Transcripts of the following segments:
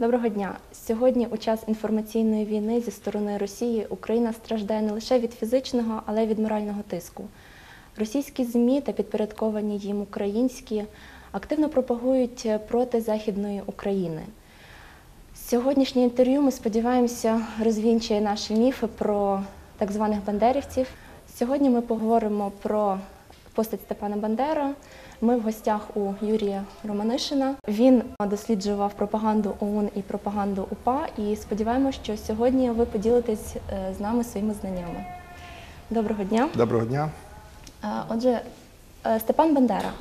Доброго дня. Сьогодні, у час інформаційної війни зі сторони Росії, Україна страждає не лише від фізичного, але й від морального тиску. Російські ЗМІ та підпорядковані їм українські активно пропагують проти Західної України. Сьогоднішнє інтерв'ю ми сподіваємося розвінчує наші міфи про так званих бандерівців. Сьогодні ми поговоримо про постать Степана Бандера. Ми в гостях у Юрія Романишина. Він досліджував пропаганду ОУН і пропаганду УПА. І сподіваємося, що сьогодні ви поділитесь е, з нами своїми знаннями. Доброго дня. Доброго дня. Е, Отже, е, Степан Бандера.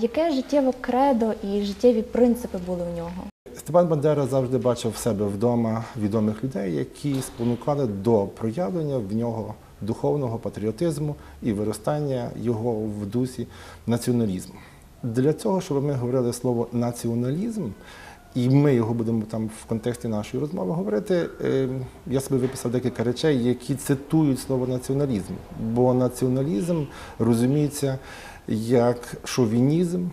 Яке життєве кредо і життєві принципи були у нього? Степан Бандера завжди бачив в себе вдома відомих людей, які спонукали до проявлення в нього духовного патріотизму і виростання його в дусі націоналізму. Для цього, щоб ми говорили слово націоналізм, і ми його будемо там в контексті нашої розмови говорити. е, Я собі виписав декілька речей, які цитують слово націоналізм. Бо націоналізм розуміється як шовінізм,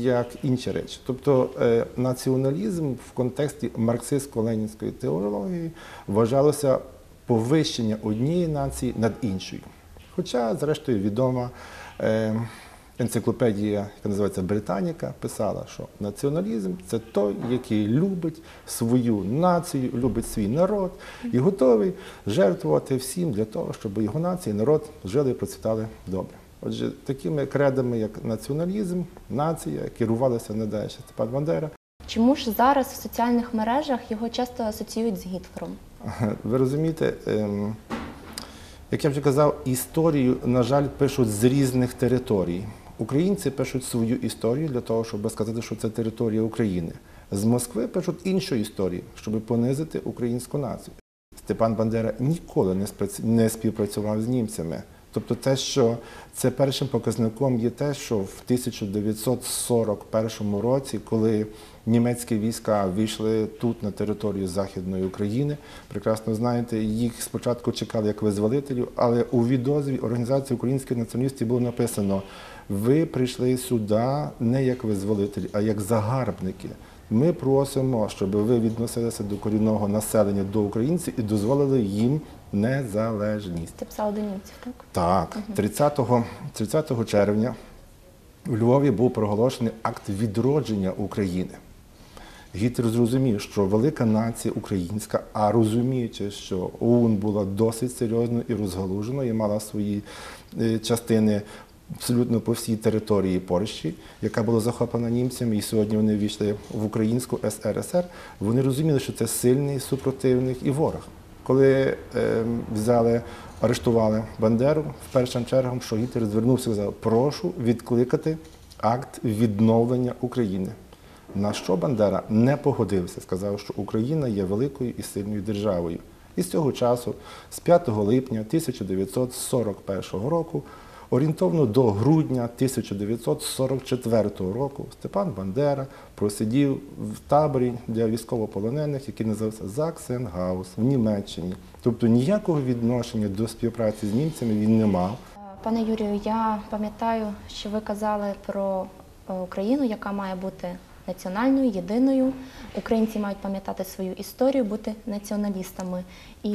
як інші речі. Тобто е, націоналізм в контексті марксистсько-ленінської теорії вважалося повищення однієї нації над іншою. Хоча, зрештою, відома е, енциклопедія, яка називається Британіка, писала, що націоналізм це той, який любить свою націю, любить свій народ і готовий жертвувати всім для того, щоб його нація і народ жили і процвітали добре. Отже, такими кредами, як націоналізм, нація, керувалася надалі Степан Бандера. Чому ж зараз в соціальних мережах його часто асоціюють з Гітлером? Ви розумієте, ем, як я вже казав, історію, на жаль, пишуть з різних територій. Українці пишуть свою історію для того, щоб сказати, що це територія України. З Москви пишуть іншу історію, щоб понизити українську націю. Степан Бандера ніколи не співпрацював з німцями. Тобто те, що це першим показником є те, що в 1941 році, коли німецькі війська війшли тут на територію Західної України, прекрасно знаєте, їх спочатку чекали як визволителів, але у відозві Організації українських націоналістів було написано: ви прийшли сюди не як визволителі, а як загарбники. Ми просимо, щоб ви відносилися до корінного населення, до українців і дозволили їм незалежність. Це писали до німців, так? Так, 30, 30 червня у Львові був проголошений акт відродження України. Гітлер зрозумів, що велика нація українська, а розуміючи, що ОУН була досить серйозною і розгалуженою, і мала свої е, частини абсолютно по всій території Польщі, яка була захоплена німцями, і сьогодні вони війшли в українську СРСР. Вони розуміли, що це сильний супротивник і ворог. Коли е, взяли, арештували Бандеру в першим чергом, що Гітлер звернувся і сказав, прошу відкликати акт відновлення України. На що Бандера не погодився, сказав, що Україна є великою і сильною державою. І з цього часу, з 5 липня 1941 року, орієнтовно до грудня 1944 року, Степан Бандера просидів в таборі для військовополонених, який називався Заксенгаус в Німеччині. Тобто ніякого відношення до співпраці з німцями він не мав. Пане Юрію, я пам'ятаю, що ви казали про е, Україну, яка має бути національною, єдиною. Українці мають пам'ятати свою історію, бути націоналістами. І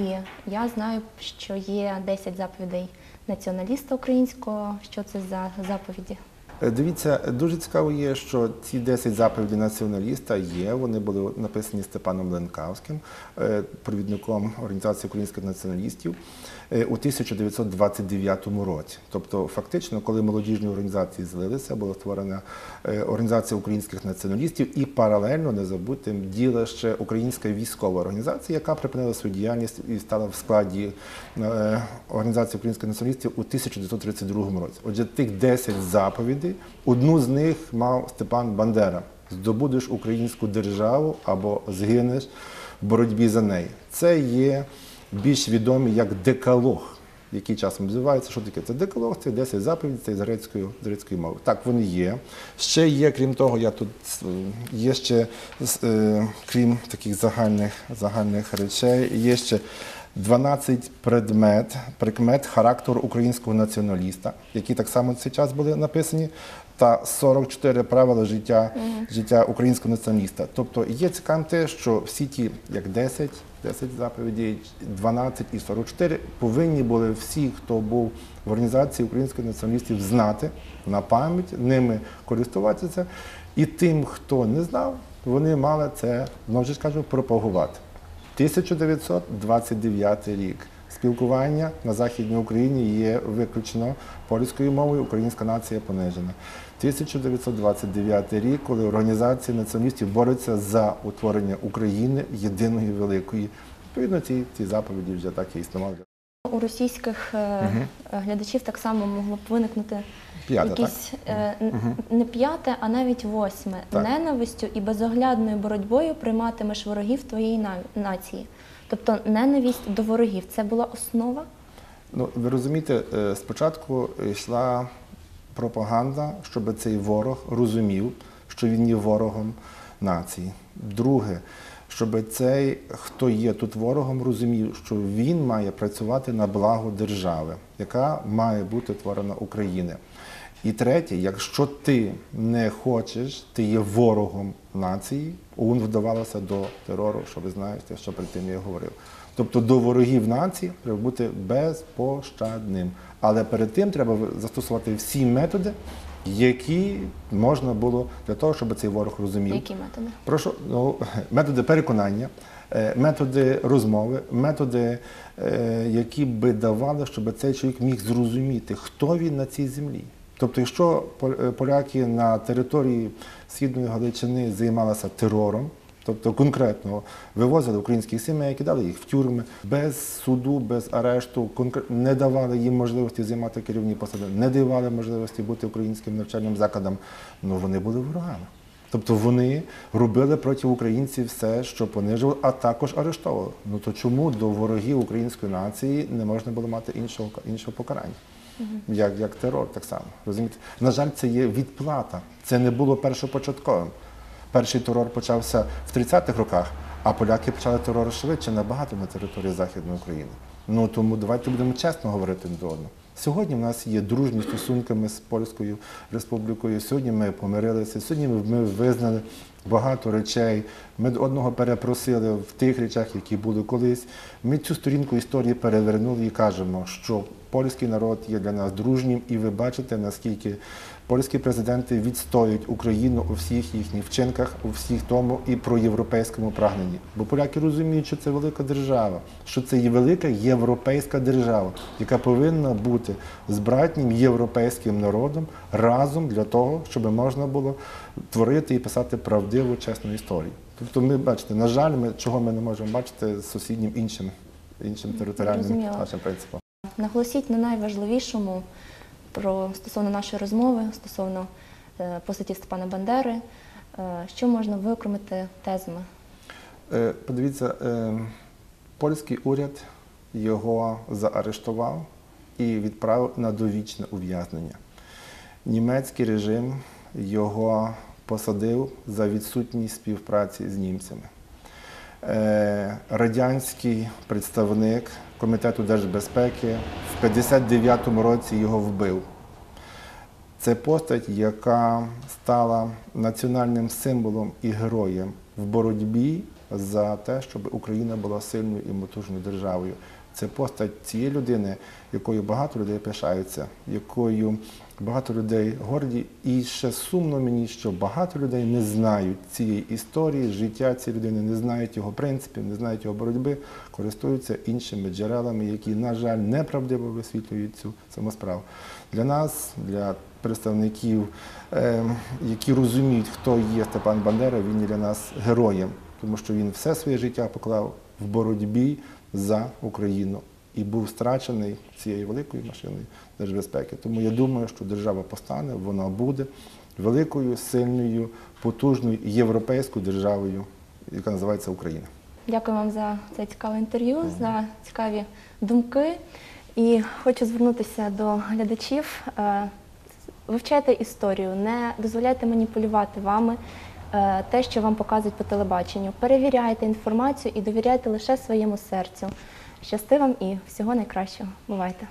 я знаю, що є 10 заповідей націоналіста українського. Що це за заповіді? Е, Дивіться, дуже цікаво є, що ці 10 заповідей націоналіста є. Вони були написані Степаном Ленкавським, е, провідником Організації українських націоналістів е, у 1929 році. Тобто, фактично, коли молодіжні організації злилися, була створена Організація українських націоналістів і паралельно, не забудьте, діла ще Українська військова організація, яка припинила свою діяльність і стала в складі Організації українських націоналістів у 1932 році. Отже, тих 10 заповідей, одну з них мав Степан Бандера: здобудеш українську державу або згинеш в боротьбі за неї. Це є більш відомі як декалог, який часом називається. Що таке? Це декалог, це 10 заповідей, це з грецької, з грецької мови. Так, вони є. Ще є, крім того, я тут е, є ще, е, крім таких загальних, загальних речей, є ще 12 предмет, прикмет характеру українського націоналіста, які так само в цей час були написані, та 44 правила життя, життя українського націоналіста. Тобто є цікавим те, що всі ті, як 10, 10 заповідей, 12 і 44, повинні були всі, хто був в організації українських націоналістів, знати на пам'ять, ними користуватися. І тим, хто не знав, вони мали це, знову ж кажу, пропагувати. 1929 рік. Спілкування на Західній Україні є виключно польською мовою, українська нація понижена. 1929 рік, коли організація націоналістів бореться за утворення України єдиної великої. Відповідно, ці, ці заповіді вже так і існували. У російських е, глядачів так само могло б виникнути П'яте, якісь е, н- не п'яте, а навіть восьме. Так. Ненавистю і безоглядною боротьбою прийматимеш ворогів твоєї нації. Тобто ненависть до ворогів це була основа. Ну, ви розумієте, спочатку йшла пропаганда, щоб цей ворог розумів, що він є ворогом нації. Друге, щоб цей, хто є тут ворогом, розумів, що він має працювати на благо держави, яка має бути творена України. І третє, якщо ти не хочеш, ти є ворогом нації, ОУН вдавалося до терору, що ви знаєте, що перед тим я говорив. Тобто до ворогів нації треба бути безпощадним. Але перед тим треба застосувати всі методи, які можна було для того, щоб цей ворог розумів. Які методи? Прошу, ну, методи переконання, е, методи розмови, методи, е, які би давали, щоб цей чоловік міг зрозуміти, хто він на цій землі. Тобто, якщо е, поляки на території Східної Галичини займалися терором, тобто конкретно вивозили українських сімей, кидали їх в тюрми без суду, без арешту, не давали їм можливості займати керівні посади, не давали можливості бути українським навчальним закладам, ну вони були ворогами. Тобто вони робили проти українців все, що понижували, а також арештовували. Ну то чому до ворогів української нації не можна було мати іншого, іншого покарання? Як, як терор, так само. Розумієте? На жаль, це є відплата. Це не було першопочатковим. Перший терор почався в 30-х роках, а поляки почали терор швидше набагато на території Західної України. Ну тому давайте будемо чесно говорити до одного. Сьогодні в нас є дружні стосунками з Польською республікою. Сьогодні ми помирилися. Сьогодні ми визнали багато речей. Ми одного перепросили в тих речах, які були колись. Ми цю сторінку історії перевернули і кажемо, що польський народ є для нас дружнім, і ви бачите, наскільки польські президенти відстоюють Україну у всіх їхніх вчинках, у всіх тому і про європейському прагненні. Бо поляки розуміють, що це велика держава, що це є велика європейська держава, яка повинна бути з братнім європейським народом разом для того, щоб можна було творити і писати правдиву, чесну історію. Тобто, ми бачите, на жаль, ми чого ми не можемо бачити з сусіднім іншим, іншим територіальним нашим принципом. Наголосіть на найважливішому про стосовно нашої розмови, стосовно е, постаті Степана Бандери, е, що можна виокремити тезами. Е, Подивіться, е, польський уряд його заарештував і відправив на довічне ув'язнення. Німецький режим його посадив за відсутність співпраці з німцями. Е, Радянський представник Комітету держбезпеки в 59-му році його вбив. Це постать, яка стала національним символом і героєм в боротьбі за те, щоб Україна була сильною і потужною державою. Це постать цієї людини, якою багато людей пишаються, якою багато людей горді. І ще сумно мені, що багато людей не знають цієї історії, життя цієї людини, не знають його принципів, не знають його боротьби, користуються іншими джерелами, які, на жаль, неправдиво висвітлюють цю саму справу. Для нас, для представників, е, які розуміють, хто є Степан Бандера, він є для нас героєм, тому що він все своє життя поклав в боротьбі за Україну і був страчений цією великою машиною держбезпеки. Тому я думаю, що держава постане, вона буде великою, сильною, потужною європейською державою, яка називається Україна. Дякую вам за це цікаве інтерв'ю, за цікаві думки. І хочу звернутися до глядачів. Е, Вивчайте історію, не дозволяйте маніпулювати вами е, те, що вам показують по телебаченню. Перевіряйте інформацію і довіряйте лише своєму серцю. Щасти вам і всього найкращого. Бувайте!